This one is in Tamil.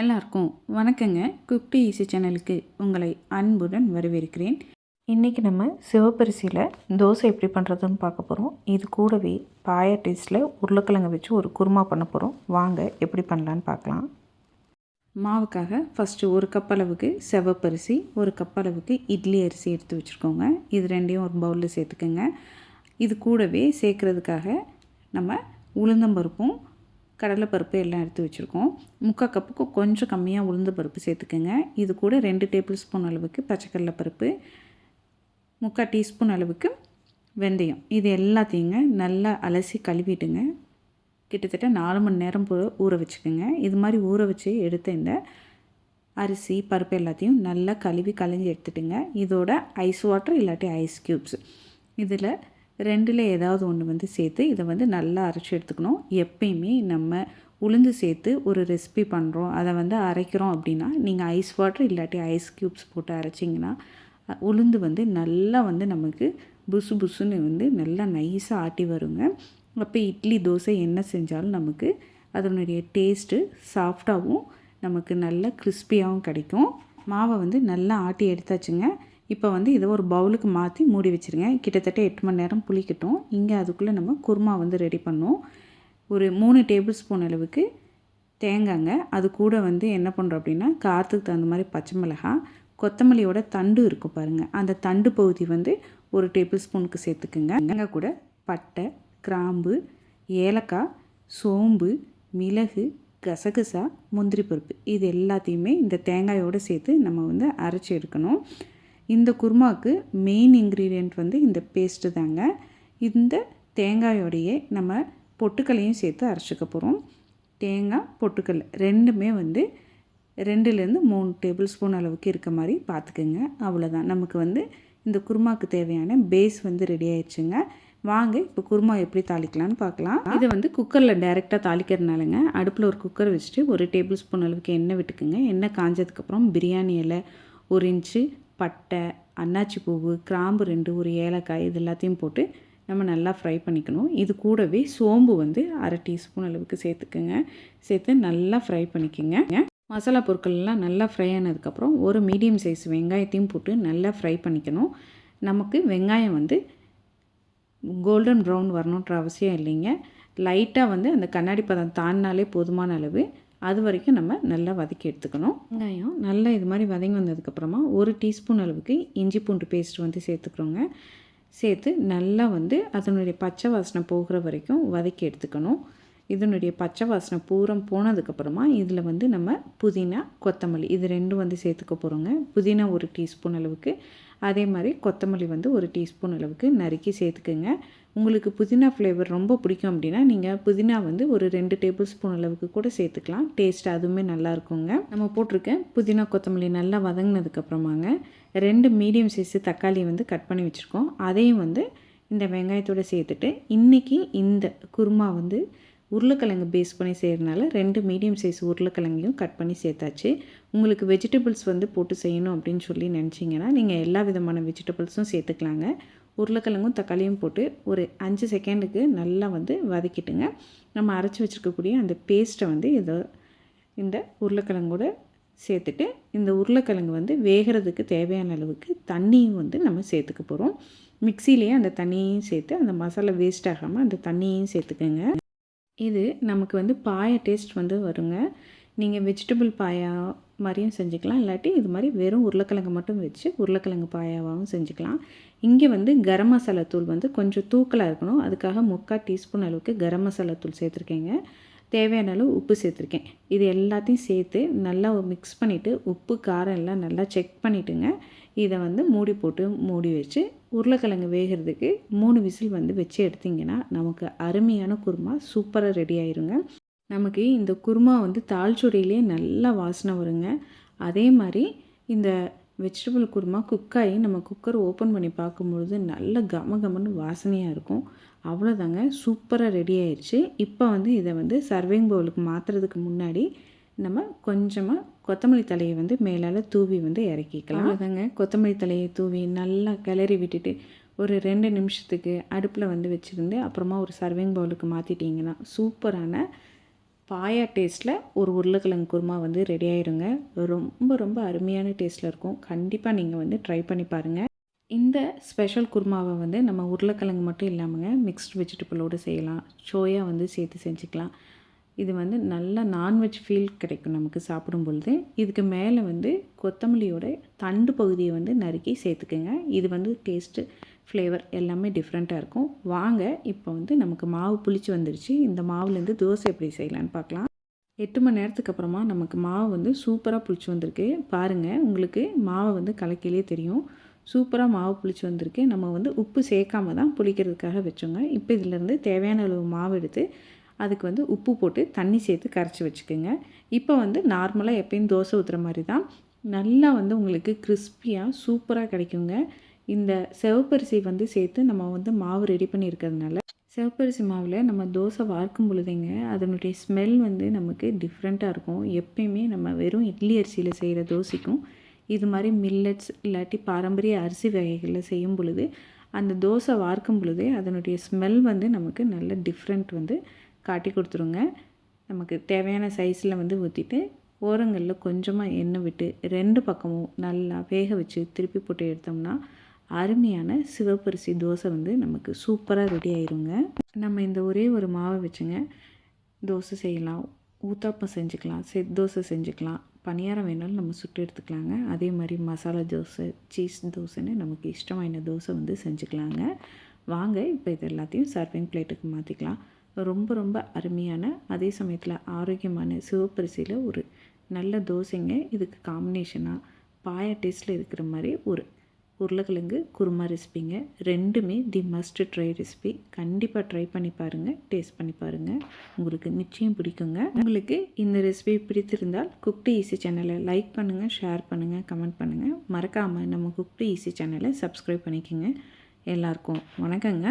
எல்லாருக்கும் வணக்கங்க. குக்டி ஈஸி சேனலுக்கு உங்களை அன்புடன் வரவேற்கிறேன். இன்றைக்கி நம்ம சிவப்பரிசியில் தோசை எப்படி பண்ணுறதுன்னு பார்க்க போகிறோம் இது கூடவே பாய டேஸ்ட்டில் உருளைக்கிழங்கு வச்சு ஒரு குருமா பண்ண போகிறோம் வாங்க எப்படி பண்ணலான்னு பார்க்கலாம். மாவுக்காக ஃபஸ்ட்டு ஒரு கப் அளவுக்கு செவப்பரிசி ஒரு கப் அளவுக்கு இட்லி அரிசி எடுத்து வச்சுருக்கோங்க. இது ரெண்டையும் ஒரு பவுலில் சேர்த்துக்கோங்க. இது கூடவே சேர்க்குறதுக்காக நம்ம உளுந்தம்பருப்பும் கடலைப்பருப்பு எல்லாம் எடுத்து வச்சுருக்கோம். முக்கால் கப்புக்கு கொஞ்சம் கம்மியாக உளுந்த பருப்பு சேர்த்துக்கோங்க. இது கூட ரெண்டு டேபிள் ஸ்பூன் அளவுக்கு பச்சைக்கடலை பருப்பு முக்கால் டீஸ்பூன் அளவுக்கு வெந்தயம். இது எல்லாத்தையுங்க நல்லா அலசி கழுவிட்டுங்க. கிட்டத்தட்ட நாலு மணி நேரம் போ ஊற வச்சுக்கோங்க. இது மாதிரி ஊற வச்சு எடுத்த இந்த அரிசி பருப்பு எல்லாத்தையும் நல்லா கழுவி கலைஞ்சி எடுத்துட்டுங்க. இதோட ஐஸ் வாட்டர் இல்லாட்டி ஐஸ் க்யூப்ஸ். இதில் ரெண்டில் ஏதாவது ஒன்று வந்து சேர்த்து இதை வந்து நல்லா அரைச்சி எடுத்துக்கணும். எப்பயுமே நம்ம உளுந்து சேர்த்து ஒரு ரெசிபி பண்ணுறோம் அதை வந்து அரைக்கிறோம் அப்படின்னா நீங்கள் ஐஸ் வாட்டர் இல்லாட்டி ஐஸ் க்யூப்ஸ் போட்டு அரைச்சிங்கன்னா உளுந்து வந்து நல்லா வந்து நமக்கு புசு புசுன்னு வந்து நல்லா நைஸாக ஆட்டி வருங்க. அப்போ இட்லி தோசை என்ன செஞ்சாலும் நமக்கு அதனுடைய டேஸ்ட்டு சாஃப்டாகவும் நமக்கு நல்லா கிறிஸ்பியாகவும் கிடைக்கும். மாவை வந்து நல்லா ஆட்டி எடுத்தாச்சுங்க. இப்போ வந்து இதை ஒரு பவுலுக்கு மாற்றி மூடி வச்சுருங்க. கிட்டத்தட்ட எட்டு மணி நேரம் புளிக்கட்டும். இங்கே அதுக்குள்ளே நம்ம குருமா வந்து ரெடி பண்ணும். ஒரு மூணு டேபிள் ஸ்பூன் அளவுக்கு தேங்காங்க. அது கூட வந்து என்ன பண்ணுறோம் அப்படின்னா காரத்துக்கு தகுந்த மாதிரி பச்சை மிளகாய் கொத்தமல்லியோட தண்டு இருக்கும் பாருங்கள் அந்த தண்டு பகுதி வந்து ஒரு டேபிள் ஸ்பூனுக்கு சேர்த்துக்குங்க. அங்கே கூட பட்டை கிராம்பு ஏலக்காய் சோம்பு மிளகு கசகசா முந்திரி பருப்பு. இது எல்லாத்தையுமே இந்த தேங்காயோடு சேர்த்து நம்ம வந்து அரைச்சி எடுக்கணும். இந்த குருமாவுக்கு மெயின் இன்க்ரீடியண்ட் வந்து இந்த பேஸ்ட்டு தாங்க. இந்த தேங்காயோடையே நம்ம பொட்டுக்கல்லையும் சேர்த்து அரைச்சிக்க போகிறோம் தேங்காய் பொட்டுக்கல் ரெண்டுமே வந்து ரெண்டுலேருந்து மூணு டேபிள் ஸ்பூன் அளவுக்கு இருக்க மாதிரி பார்த்துக்குங்க. அவ்வளோதான் நமக்கு வந்து இந்த குருமாவுக்கு தேவையான பேஸ் வந்து ரெடி ஆயிடுச்சுங்க. வாங்க இப்போ குருமா எப்படி தாளிக்கலாம்னு பார்க்கலாம். இதை வந்து குக்கரில் டைரெக்டாக தாளிக்கிறதுனாலங்க அடுப்பில் ஒரு குக்கர் வச்சுட்டு ஒரு டேபிள் ஸ்பூன் அளவுக்கு எண்ணெய் விட்டுக்குங்க. எண்ணெய் காஞ்சதுக்கப்புறம் பிரியாணி இலை ஒரு இன்ச்சு பட்டை அன்னாச்சி பூவு கிராம்பு ரெண்டு ஒரு ஏலக்காய் இது எல்லாத்தையும் போட்டு நம்ம நல்லா ஃப்ரை பண்ணிக்கணும். இது கூடவே சோம்பு வந்து அரை டீஸ்பூன் அளவுக்கு சேர்த்துக்குங்க. சேர்த்து நல்லா ஃப்ரை பண்ணிக்கோங்க. மசாலா பொருட்கள்லாம் நல்லா ஃப்ரை ஆனதுக்கப்புறம் ஒரு மீடியம் சைஸ் வெங்காயத்தையும் போட்டு நல்லா ஃப்ரை பண்ணிக்கணும். நமக்கு வெங்காயம் வந்து கோல்டன் ப்ரௌன் வரணுன்ற அவசியம் இல்லைங்க. லைட்டாக வந்து அந்த கண்ணாடி பதம் தாண்டினாலே போதுமான அளவு அது வரைக்கும் நம்ம நல்லா வதக்கி எடுத்துக்கணும். வெங்காயம் நல்லா இது மாதிரி வதங்கி வந்ததுக்கப்புறமா ஒரு டீஸ்பூன் அளவுக்கு இஞ்சி பூண்டு பேஸ்ட் வந்து சேர்த்துக்கிறோங்க. சேர்த்து நல்லா வந்து அதனுடைய பச்சை வாசனை போகிற வரைக்கும் வதக்கி எடுத்துக்கணும். இதனுடைய பச்சை வாசனை பூரம் போனதுக்கப்புறமா இதில் வந்து நம்ம புதினா கொத்தமல்லி இது ரெண்டும் வந்து சேர்த்துக்க போகிறோங்க புதினா ஒரு டீஸ்பூன் அளவுக்கு. அதே மாதிரி கொத்தமல்லி வந்து ஒரு டீஸ்பூன் அளவுக்கு நறுக்கி சேர்த்துக்குங்க. உங்களுக்கு புதினா ஃப்ளேவர் ரொம்ப பிடிக்கும் அப்படின்னா நீங்கள் புதினா வந்து ஒரு ரெண்டு டேபிள் ஸ்பூன் அளவுக்கு கூட சேர்த்துக்கலாம். டேஸ்ட் அதுவுமே நல்லா இருக்குங்க. நம்ம போட்டிருக்க புதினா கொத்தமல்லி நல்லா வதங்கினதுக்கப்புறமாங்க ரெண்டு மீடியம் சைஸு தக்காளி வந்து கட் பண்ணி வச்சுருக்கோம். அதையும் வந்து இந்த வெங்காயத்தோடு சேர்த்துட்டு இன்றைக்கி இந்த குருமா வந்து உருளைக்கிழங்கு பேஸ் பண்ணி செய்கிறனால ரெண்டு மீடியம் சைஸ் உருளைக்கிழங்கையும் கட் பண்ணி சேர்த்தாச்சு. உங்களுக்கு வெஜிடபிள்ஸ் வந்து போட்டு செய்யணும் அப்படின்னு சொல்லி நினச்சிங்கன்னா நீங்கள் எல்லா விதமான வெஜிடபிள்ஸும் சேர்த்துக்கலாங்க. உருளைக்கிழங்கும் தக்காளியும் போட்டு ஒரு அஞ்சு செகண்டுக்கு நல்லா வந்து வதக்கிட்டுங்க. நம்ம அரைச்சி வச்சுருக்கக்கூடிய அந்த பேஸ்ட்டை வந்து இதை இந்த உருளைக்கிழங்கோட சேர்த்துட்டு இந்த உருளைக்கிழங்கு வந்து வேகிறதுக்கு தேவையான அளவுக்கு தண்ணியும் வந்து நம்ம சேர்த்துக்க போகிறோம் மிக்சிலேயே அந்த தண்ணியையும் சேர்த்து அந்த மசாலா வேஸ்ட் ஆகாமல் அந்த தண்ணியையும் சேர்த்துக்கோங்க. இது நமக்கு வந்து பாயா டேஸ்ட் வந்து வருங்க. நீங்கள் வெஜிடபிள் பாயா மாதிரியும் செஞ்சுக்கலாம். இல்லாட்டி இது மாதிரி வெறும் உருளைக்கிழங்கு மட்டும் வச்சு உருளைக்கிழங்கு பாயாவாகவும் செஞ்சுக்கலாம். இங்கே வந்து கரம் மசாலா தூள் வந்து கொஞ்சம் தூக்கலாக இருக்கணும். அதுக்காக முக்கால் டீஸ்பூன் அளவுக்கு கரம் மசாலா தூள் சேர்த்துருக்கேங்க. தேவையான அளவு உப்பு சேர்த்துருக்கேன். இது எல்லாத்தையும் சேர்த்து நல்லா மிக்ஸ் பண்ணிவிட்டு உப்பு காரம் எல்லாம் நல்லா செக் பண்ணிவிட்டுங்க இதை வந்து மூடி போட்டு மூடி வச்சு உருளைக்கிழங்கு வேகிறதுக்கு மூணு விசில் வந்து வச்சு எடுத்திங்கன்னா நமக்கு அருமையான குருமா சூப்பராக ரெடி ஆயிருங்க. நமக்கு இந்த குருமா வந்து தாழ்ச்சுடையிலே நல்லா வாசனை வருங்க. அதே மாதிரி இந்த வெஜிடபிள் குருமா குக்காயி நம்ம குக்கர் ஓப்பன் பண்ணி பார்க்கும்பொழுது நல்ல கம கமன்னு வாசனையாக இருக்கும். அவ்வளோதாங்க. சூப்பராக ரெடி ஆயிடுச்சு இப்போ வந்து இதை வந்து சர்விங் பவுலுக்கு மாற்றுறதுக்கு முன்னாடி நம்ம கொஞ்சமாக கொத்தமல்லி தலையை வந்து மேலால் தூவி வந்து இறக்கிக்கலாம். அதாங்க கொத்தமல்லி தலையை தூவி நல்லா கிளறி விட்டுட்டு ஒரு ரெண்டு நிமிஷத்துக்கு அடுப்பில் வந்து வச்சுருந்து அப்புறமா ஒரு சர்விங் பவுலுக்கு மாற்றிட்டிங்கன்னா சூப்பரான பாயா டேஸ்ட்டில் ஒரு உருளைக்கிழங்கு குருமா வந்து ரெடி ஆயிருங்க. ரொம்ப ரொம்ப அருமையான டேஸ்ட்டில் இருக்கும். கண்டிப்பாக நீங்கள் வந்து ட்ரை பண்ணி பாருங்கள் இந்த ஸ்பெஷல் குருமாவை வந்து நம்ம உருளைக்கிழங்கு மட்டும் இல்லாமங்க மிக்ஸ்டு வெஜிடபிளோடு செய்யலாம். சோயா வந்து சேர்த்து செஞ்சுக்கலாம். இது வந்து நல்ல நான்வெஜ் ஃபீல் கிடைக்கும் நமக்கு சாப்பிடும் பொழுது இதுக்கு மேலே வந்து கொத்தமல்லியோட தண்டு பகுதியை வந்து நறுக்கி சேர்த்துக்குங்க. இது வந்து டேஸ்ட்டு ஃப்ளேவர் எல்லாமே டிஃப்ரெண்ட்டாக இருக்கும். வாங்க இப்போ வந்து நமக்கு மாவு புளிச்சு வந்துடுச்சு இந்த மாவுலேருந்து தோசை எப்படி செய்யலான்னு பார்க்கலாம். எட்டு மணி நேரத்துக்கு அப்புறமா நமக்கு மாவு வந்து சூப்பராக புளிச்சு வந்திருக்கு. பாருங்கள் உங்களுக்கு மாவை வந்து கலக்கிலே தெரியும். சூப்பராக மாவு புளிச்சு வந்திருக்கு. நம்ம வந்து உப்பு சேர்க்காம தான் புளிக்கிறதுக்காக வச்சோங்க. இப்போ இதிலேருந்து தேவையான அளவு மாவு எடுத்து அதுக்கு வந்து உப்பு போட்டு தண்ணி சேர்த்து கரைச்சி வச்சுக்கோங்க. இப்போ வந்து நார்மலாக எப்பயும் தோசை ஊற்றுற மாதிரி தான். நல்லா வந்து உங்களுக்கு கிறிஸ்பியாக சூப்பராக கிடைக்குங்க. இந்த சிவப்பரிசி வந்து சேர்த்து நம்ம வந்து மாவு ரெடி பண்ணியிருக்கிறதுனால சிவப்பரிசி மாவில் நம்ம தோசை வார்க்கும் பொழுதுங்க அதனுடைய ஸ்மெல் வந்து நமக்கு டிஃப்ரெண்ட்டாக இருக்கும். எப்பயுமே நம்ம வெறும் இட்லி அரிசியில் செய்கிற தோசைக்கும் இது மாதிரி மில்லட்ஸ் இல்லாட்டி பாரம்பரிய அரிசி வகைகளில் செய்யும் பொழுது அந்த தோசை வார்க்கும் பொழுதே அதனுடைய ஸ்மெல் வந்து நமக்கு நல்ல டிஃப்ரெண்ட் வந்து காட்டி கொடுத்துருங்க. நமக்கு தேவையான சைஸில் வந்து ஊற்றிட்டு ஓரங்களில் கொஞ்சமாக எண்ணெய் விட்டு ரெண்டு பக்கமும் நல்லா வேக வச்சு திருப்பி போட்டு எடுத்தோம்னா அருமையான சிவப்பரிசி தோசை வந்து நமக்கு சூப்பராக ரெடி ஆயிருங்க. நம்ம இந்த ஒரே ஒரு மாவை வச்சுங்க. தோசை செய்யலாம் ஊத்தாப்பம் செஞ்சுக்கலாம் செத் தோசை செஞ்சுக்கலாம் பணியாரம் வேணாலும் நம்ம சுட்டு எடுத்துக்கலாங்க. அதே மாதிரி மசாலா தோசை சீஸ் தோசைன்னு நமக்கு இஷ்டமான தோசை வந்து செஞ்சுக்கலாங்க. வாங்க இப்போ இது எல்லாத்தையும் சர்விங் பிளேட்டுக்கு மாற்றிக்கலாம் ரொம்ப ரொம்ப அருமையான அதே சமயத்தில் ஆரோக்கியமான சிவப்பரிசியில் ஒரு நல்ல தோசைங்க. இதுக்கு காம்பினேஷனாக பாயா டேஸ்ட்டில் இருக்கிற மாதிரி ஒரு உருளைக்கிழங்கு குருமா ரெசிபிங்க ரெண்டுமே தி மஸ்ட் ட்ரை ரெசிபி கண்டிப்பாக ட்ரை பண்ணி பாருங்கள் டேஸ்ட் பண்ணி பாருங்கள் உங்களுக்கு நிச்சயம் பிடிக்குங்க. உங்களுக்கு இந்த ரெசிபி பிடித்திருந்தால் குக்டு ஈஸி சேனலை லைக் பண்ணுங்கள் ஷேர் பண்ணுங்கள் கமெண்ட் பண்ணுங்கள் மறக்காமல் நம்ம குக்டு ஈஸி சேனலை சப்ஸ்கிரைப் பண்ணிக்கோங்க. எல்லாருக்கும் வணக்கங்க.